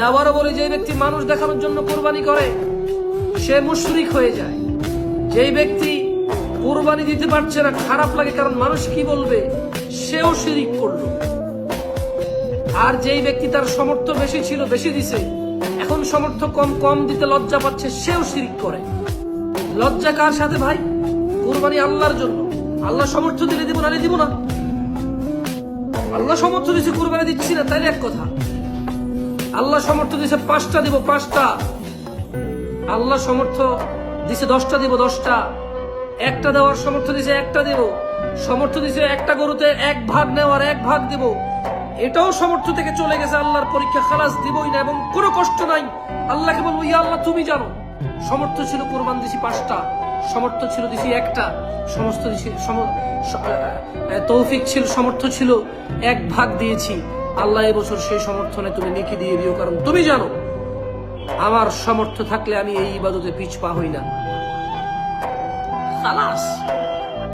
আমি আবারও বলি যে ব্যক্তি মানুষ দেখানোর জন্য কোরবানি করে, সে মুশরিক হয়ে যায়। যেই ব্যক্তি কোরবানি দিতে পারছে না, খারাপ লাগে, কারণ মানুষ কি বলবে? সেও শিরিক করল। আর যেই ব্যক্তি তার সমর্থ বেশি ছিল, বেশি দিছে, এখন সমর্থ কম কম দিতে লজ্জা পাচ্ছে, সেও শিরিক করে। লজ্জা কার সাথে ভাই? কোরবানি আল্লাহর জন্য। আল্লাহ সমর্থ দিলে দিব না দিব না। আল্লাহ সমর্থ দিছে, কোরবানি দিচ্ছি না, তাইলে এক কথা। আল্লাহ সমর্থ দিছে পাঁচটা দিব, পাঁচটা। আল্লাহ সমর্থ দিছে দশটা দিব, দশটা। একটা দেওয়ার সমর্থ দিছে একটা দেব। সমর্থ দিছে একটা গরুতে এক ভাগ নেওয়ার এক ভাগ দেব। এটাও সমর্থ থেকে চলে গেছে, আল্লাহর পরীক্ষা খালাস দিবই না এবং কোনো কষ্ট নাই। আল্লাহকে বলব, ইয়া আল্লাহ, তুমি জানো, সমর্থ ছিল কোরবান দিছি পাঁচটা, সমর্থ ছিল দিছি একটা, সমস্ত দিছি তৌফিক ছিল, সমর্থ ছিল এক ভাগ দিয়েছি। আল্লাহ এবছর সেই সমর্থনে তুমি নেকি দিয়ে দিও, কারণ তুমি জানো, আমার সামর্থ্য থাকলে আমি এই ইবাদতে পিছপা হই না। খালাস!